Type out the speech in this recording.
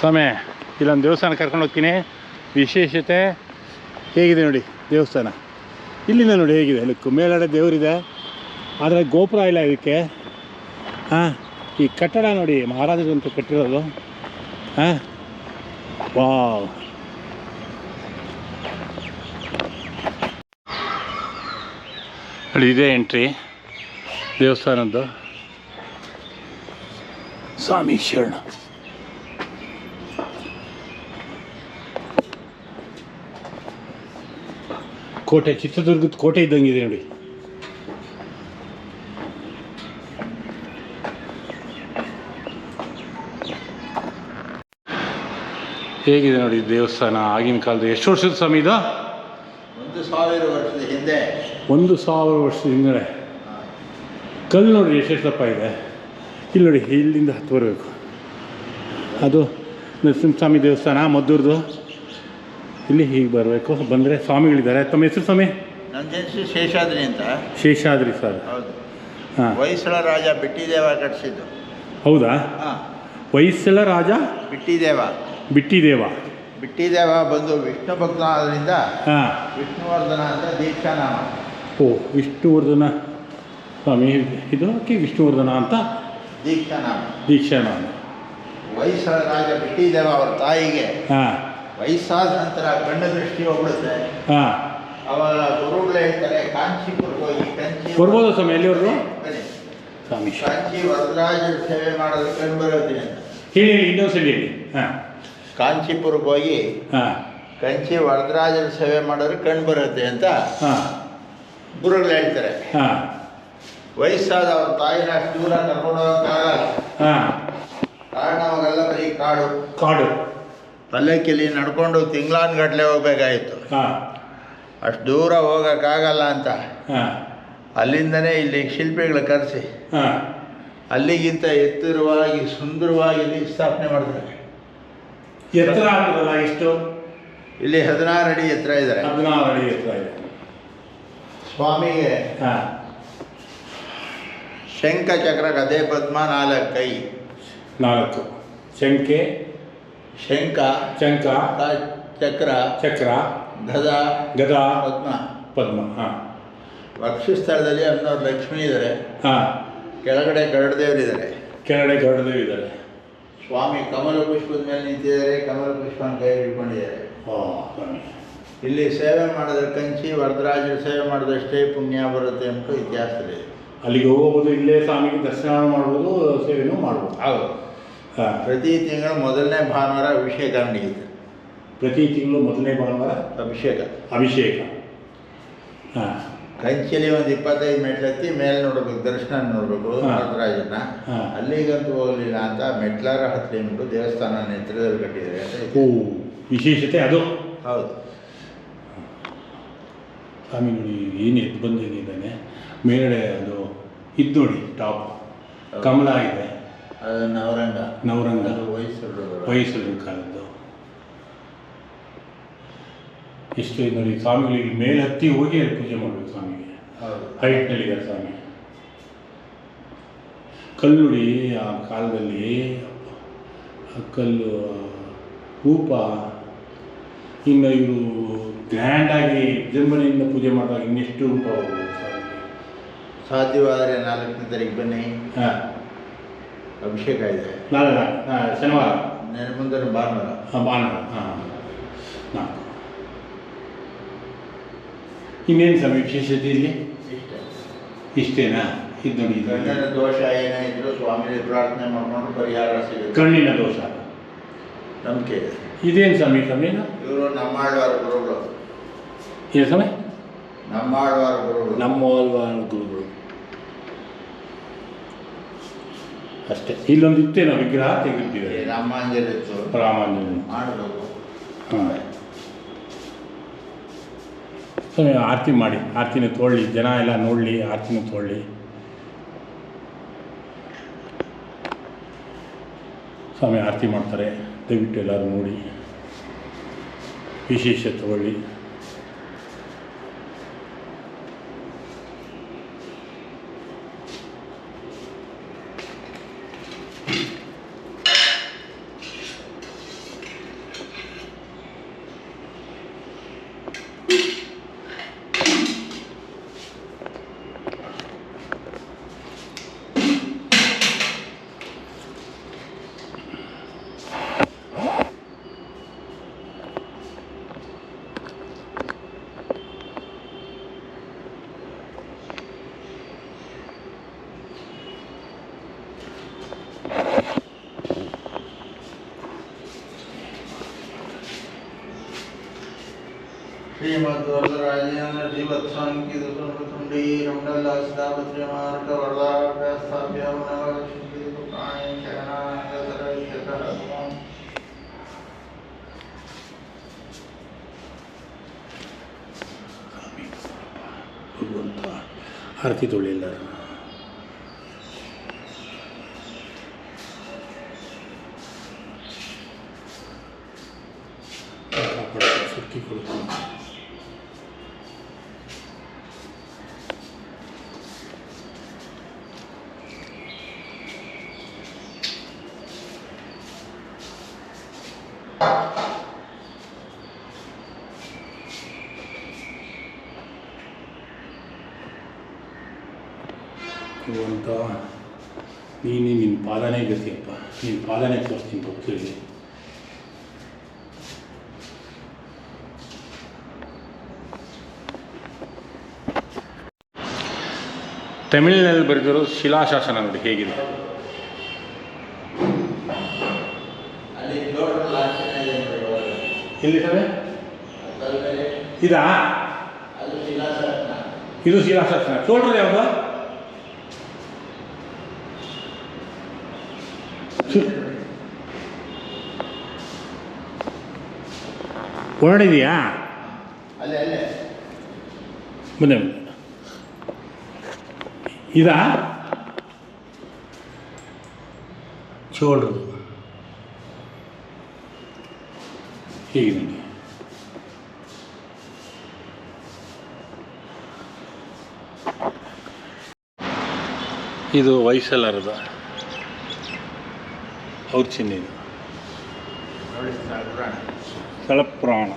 ಸ್ವಾಮಿ, ಇಲ್ಲೊಂದು ದೇವಸ್ಥಾನ ಕರ್ಕೊಂಡು ಹೋಗ್ತೀನಿ. ವಿಶೇಷತೆ ಹೇಗಿದೆ ನೋಡಿ ದೇವಸ್ಥಾನ? ಇಲ್ಲಿಂದ ನೋಡಿ ಹೇಗಿದೆ. ಅಲ್ಲಿ ಮೇಲಾಡ ದೇವರಿದೆ. ಆದರೆ ಗೋಪುರ ಇಲ್ಲ ಇದಕ್ಕೆ. ಹಾಂ, ಈ ಕಟ್ಟಡ ನೋಡಿ ಮಹಾರಾಜರಂತ ಕಟ್ಟಿರೋದು. ಹಾಂ, ವಾವ್. ಇದೇ ಎಂಟ್ರಿ. ದೇವಸ್ಥಾನದ್ದು. ಸ್ವಾಮಿ ಶರಣ. ಕೋಟೆ ಚಿತ್ರದುರ್ಗದ ಕೋಟೆ ಇದ್ದಂಗಿದೆ ನೋಡಿ. ಹೇಗಿದೆ ನೋಡಿ ದೇವಸ್ಥಾನ ಆಗಿನ ಕಾಲದ ಎಷ್ಟು ವರ್ಷದ ಸ್ವಾಮಿ ಇದು? ಒಂದು ಸಾವಿರ ವರ್ಷದ ಹಿಂದೆ. ಒಂದು ಸಾವಿರ ವರ್ಷದ ಹಿಂದೆ ಕಲ್ಲು ನೋಡಿ ಎಷ್ಟು ದಪ್ಪ ಇದೆ. ಇಲ್ಲಿ ನೋಡಿ ಇಲ್ಲಿಂದ ಹತ್ತು ಬರಬೇಕು. ಅದು ನರಸಿಂಹಸ್ವಾಮಿ ದೇವಸ್ಥಾನ ಮದ್ದೂರ್ದು. ಇಲ್ಲಿ ಹೀಗೆ ಬರಬೇಕು. ಬಂದರೆ ಸ್ವಾಮಿಗಳಿದ್ದಾರೆ. ತಮ್ಮ ಹೆಸರು ಸ್ವಾಮಿ? ನನ್ನ ಹೆಸರು ಶೇಷಾದ್ರಿ ಅಂತ. ಶೇಷಾದ್ರಿ ಸರ್. ಹೌದು. ಹಾಂ. ಹೊಯ್ಸಳ ರಾಜ ಬಿಟ್ಟಿದೇವ ಕಟ್ಟಿಸಿದ್ದು ಹೌದಾ? ಹಾಂ. ಹೊಯ್ಸಳ ರಾಜ ಬಿಟ್ಟಿದೇವ. ಬಿಟ್ಟಿದೇವ. ಬಿಟ್ಟಿದೇವ ಬಂದು ವಿಷ್ಣು ಭಕ್ತ ಆದ್ರಿಂದ ಹಾಂ. ವಿಷ್ಣುವರ್ಧನ ಅಂತ ದೀಕ್ಷಾನಾಮ. ಓ ವಿಷ್ಣುವರ್ಧನ ಸ್ವಾಮಿ ಇದು ಕಿ ವಿಷ್ಣುವರ್ಧನ ಅಂತ? ದೀಕ್ಷಾನಾಮ. ದೀಕ್ಷಾನಾಮ. ಹೊಯ್ಸಳ ರಾಜ ಬಿಟ್ಟಿದೇವ ಅವ್ರ ತಾಯಿಗೆ. ಹಾಂ. ವಯಸ್ಸಾದ ನಂತರ ಕಣ್ಣು ದೃಷ್ಟಿ ಹೋಗ್ಬಿಡುತ್ತೆ. ಹಾಂ. ಅವಾಗ ಗುರುಗಳು ಹೇಳ್ತಾರೆ ಕಾಂಚೀಪುರಕ್ಕೆ ಹೋಗಿ ಕಂಚಿ ಬರ್ಬೋದು ಸ್ವಾಮಿ ಎಲ್ಲಿವರೆಗೂ? ಬನ್ನಿ. ಸ್ವಾಮಿ. ಕಾಂಚಿ ವರದರಾಜರ ಸೇವೆ ಮಾಡೋದು ಕಂಡು ಬರೋದ್ರಿಂದ ಹೇಳಿ ಹೇಳಿ ಇನ್ನೊಂದ್ಸಲ ಹೇಳಿ. ಹಾಂ. ಕಾಂಚೀಪುರಕ್ಕೆ ಹೋಗಿ ಹಾಂ. ಕಂಚಿ ವರದರಾಜರ ಸೇವೆ ಮಾಡೋರು ಕಂಡು ಬರುತ್ತೆ ಅಂತ ಹಾಂ. ಗುರುಗಳು ಹೇಳ್ತಾರೆ. ಹಾಂ. ವಯಸ್ಸಾದ ಅವ್ರ ತಾಯಿನ ಅಷ್ಟು ದೂರ ಕರ್ಕೊಂಡು ಹೋಗೋಕ್ಕಾಗಲ್ಲ ಹಾಂ. ಕಾರಣ ಅವಾಗೆಲ್ಲ ಬರೀ ಕಾಡು. ಕಾಡು. ಪಲ್ಲಕ್ಕಿಲಿ ನಡ್ಕೊಂಡು ತಿಂಗ್ಳಾನ್ಗಟ್ಲೆ ಹೋಗ್ಬೇಕಾಗಿತ್ತು. ಹಾಂ. ಅಷ್ಟು ದೂರ ಹೋಗೋಕ್ಕಾಗಲ್ಲ ಅಂತ. ಹಾಂ. ಅಲ್ಲಿಂದನೇ ಇಲ್ಲಿ ಶಿಲ್ಪಿಗಳು ಕರೆಸಿ. ಹಾಂ. ಅಲ್ಲಿಗಿಂತ ಎತ್ತರವಾಗಿ ಸುಂದರವಾಗಿ ಇಲ್ಲಿ ಸ್ಥಾಪನೆ ಮಾಡಿದ್ರೆ ಎತ್ತರ ಇಷ್ಟು ಇಲ್ಲಿ ಹದಿನಾರು ಅಡಿ ಎತ್ತರ ಇದ್ದಾರೆ. ಹದಿನಾರು ಅಡಿ ಎತ್ತರ ಇದೆ. ಸ್ವಾಮಿಗೆ ಹಾಂ. ಶಂಖ ಚಕ್ರ ಗದೆ ಪದ್ಮ ನಾಲ್ಕು. ಕೈ ನಾಲ್ಕು. ಶಂಕೆ ಶಂಖ ಚಂಕ ಕ- ಚಕ್ರ ಚಕ್ರ ಗದ ಗದ ಪದ್ಮ. ಪದ್ಮ ಹಾಂ. ವಕ್ಷಸ್ಥಳದಲ್ಲಿ ಹನ್ನೂರು ಲಕ್ಷ್ಮಿ ಇದ್ದಾರೆ ಹಾಂ. ಕೆಳಗಡೆ ಗರುಡದೇವರಿದ್ದಾರೆ ಕೆಳಗಡೆ ಗರುಡದೇವ್ ಇದ್ದಾರೆ ಸ್ವಾಮಿ ಕಮಲ ಪುಷ್ಪದ ಮೇಲೆ ನಿಂತಿದ್ದಾರೆ ಕಮಲ ಪುಷ್ಪನ ಕೈ ಹಿಡ್ಕೊಂಡಿದ್ದಾರೆ. ಇಲ್ಲಿ ಸೇವೆ ಮಾಡಿದ್ರೆ ಕಂಚಿ ವರದರಾಜರು ಸೇವೆ ಮಾಡಿದಷ್ಟೇ ಪುಣ್ಯ ಬರುತ್ತೆ ಅಂತ ಇತಿಹಾಸದಲ್ಲಿ. ಅಲ್ಲಿಗೆ ಹೋಗ್ಬೋದು ಇಲ್ಲೇ ಸ್ವಾಮಿಗೆ ದರ್ಶನ ಮಾಡ್ಬೋದು ಸೇವೆನೂ ಮಾಡ್ಬೋದು. ಹೌದು. ಹಾಂ. ಪ್ರತಿ ತಿಂಗಳು ಮೊದಲನೇ ಭಾನುವಾರ ಅಭಿಷೇಕ ನಡೆಯುತ್ತೆ. ಪ್ರತಿ ತಿಂಗಳು ಮೊದಲನೇ ಭಾನುವಾರ ಅಭಿಷೇಕ. ಅಭಿಷೇಕ. ಹಾಂ. ಕಂಚಲಿ ಒಂದು ಇಪ್ಪತ್ತೈದು ಮೆಟ್ಲತ್ತಿ ಮೇಲೆ ನೋಡಬೇಕು ದರ್ಶನ ನೋಡಬೇಕು ಹಾ. ಅಲ್ಲಿಗಂತೂ ಹೋಗಲಿಲ್ಲ ಅಂತ ಮೆಟ್ಲಾರ ಹತ್ತಿರ ಅಂದ್ಬಿಟ್ಟು ದೇವಸ್ಥಾನ ನೇತ್ರದಲ್ಲಿ ಕಟ್ಟಿದ್ದಾರೆ ಅಂತ ಓ ವಿಶೇಷತೆ ಅದು? ಹೌದು. ಸ್ವಾಮಿ ನೋಡಿ ಏನು ಎದ್ದು ಬಂದಿದ್ದಾನೆ ಮೇಲ್ಗಡೆ ಅದು ಇದು ನೋಡಿ ಟಾಪ್. ಕಮಲ ಇದೆ. ನವರಂಗ. ನವರಂಗ. ವಯಸ್ಸಲ್ಲಿ ಕಾಲದ್ದು. ಎಷ್ಟು ಇದು ನೋಡಿ ಸ್ವಾಮಿಗಳಿಗೆ ಮೇಲೆ ಹತ್ತಿ ಹೋಗಿ ಅಲ್ಲಿ ಪೂಜೆ ಮಾಡಬೇಕು ಸ್ವಾಮಿಗೆ. ಹೈಟ್ನಲ್ಲಿದ್ದಾರೆ ಸ್ವಾಮಿ. ಕಲ್ಲುಡಿ ಆ ಕಾಲದಲ್ಲಿ ಕಲ್ಲು ರೂಪ ಇನ್ನು ಇವರು ಗ್ರ್ಯಾಂಡಾಗಿ ವಿಜೃಂಭಣೆಯಿಂದ ಪೂಜೆ ಮಾಡಿದಾಗ ಇನ್ನೆಷ್ಟು ರೂಪ ಸಾಧ್ಯವಾದರೆ ನಾಲ್ಕನೇ ತಾರೀಕು ಬನ್ನಿ. ಹಾಂ. ಅಭಿಷೇಕ ಇದೆ. ನಾಳೆ ಶನಿವಾರ. ನೆನೆ ಮುಂದಿನ ಭಾನುವಾರ. ಹಾಂ ಭಾನುವಾರ. ಹಾಂ. ಹಾಂ ಇನ್ನೇನು ಸ್ವಾಮಿ ವಿಶೇಷತೆ ಇಲ್ಲಿ? ಇಷ್ಟೇ. ಇಷ್ಟೇನಾ? ಇದು ನೋಡಿ ಗಂಡನ ದೋಷ ಏನೇ ಇದ್ರು ಸ್ವಾಮಿಗೆ ಪ್ರಾರ್ಥನೆ ಮಾಡ್ಕೊಂಡು ಪರಿಹಾರ ಸಿಗುತ್ತೆ. ಕಣ್ಣಿನ ದೋಷ. ನಂಬಿಕೆ ಇದೆ. ಇದೇನು ಸ್ವಾಮಿ ಸ್ವಾಮಿನ ಇವರು ನಮ್ಮಾಳ್ವಾರ ಗುರುಗಳು. ಏನು ಸ್ವಾಮಿ? ನಮ್ಮಾಳ್ವಾರ ಗುರುಗಳು. ನಮ್ಮ ಗುರುಗಳು. ಅಷ್ಟೇ. ಇಲ್ಲೊಂದು ಇತ್ತೇನೋ ವಿಗ್ರಹ ರಾಮಾಂಜಲಿತ್ತು ರಾಮಾಂಜನ ಮಾಡಬೇಕು. ಹಾಂ. ಸ್ವಾಮಿ ಆರತಿ ಮಾಡಿ. ಆರತಿನ ತೊಗೊಳ್ಳಿ ಜನ ಎಲ್ಲ ನೋಡಲಿ ಆರತಿನ ತೊಗೊಳ್ಳಿ ಸ್ವಾಮಿ ಆರತಿ ಮಾಡ್ತಾರೆ. ದಯವಿಟ್ಟು ಎಲ್ಲರೂ ನೋಡಿ. ವಿಶೇಷ ತಗೊಳ್ಳಿ श्रीमद्वरदराजेन जीवत्साङ्कित सर्वतुण्डी रमणल्लासितापत्रि मार्ग वरदाभ्यास्थाभ्य नवलक्ष्मी पुराणे शरणागतरक्षकः ಭಗವಂತ ಭಗವಂತ ನೀನೇ ನಿನ್ನ ಪಾಲನೆ ಗತಿಯಪ್ಪ ನಿನ್ನ ಪಾಲನೆ ತೋರಿಸ್ತೀನಿ ಭಕ್ತರಿಗೆ. ತಮಿಳಿನಲ್ಲಿ ಬರೆದಿರೋ ಶಿಲಾಶಾಸನ ನೋಡಿ ಹೇಗಿದೆ ಅಲ್ಲಿ ಕಿಲೋಮೀಟರ್ ಲಾಂಛನ ಇದೆ ನೋಡಿ ಒಳಗೆ. ಎಲ್ಲಿ ಸರ್ ಇದಾ? ಇದು ಶಿಲಾಶಾಸನ. ಶೋಲ್ಡರ್ ಯಾವುದು? ಹೊರಡಿದೆಯಾ? ಬನ್ನಿ. ಇದಾ? ಶೋಲ್ಡ್ರು ಹೀಗೆ ನೋಡಿ ಇದು ವಯಸ್ಸಲ್ಲರದ ಅವ್ರ ಚಿಹ್ನೆ ಇದು ನೋಡಿ ಸಾಗುರಾಣ ಸ್ಥಳ ಪುರಾಣ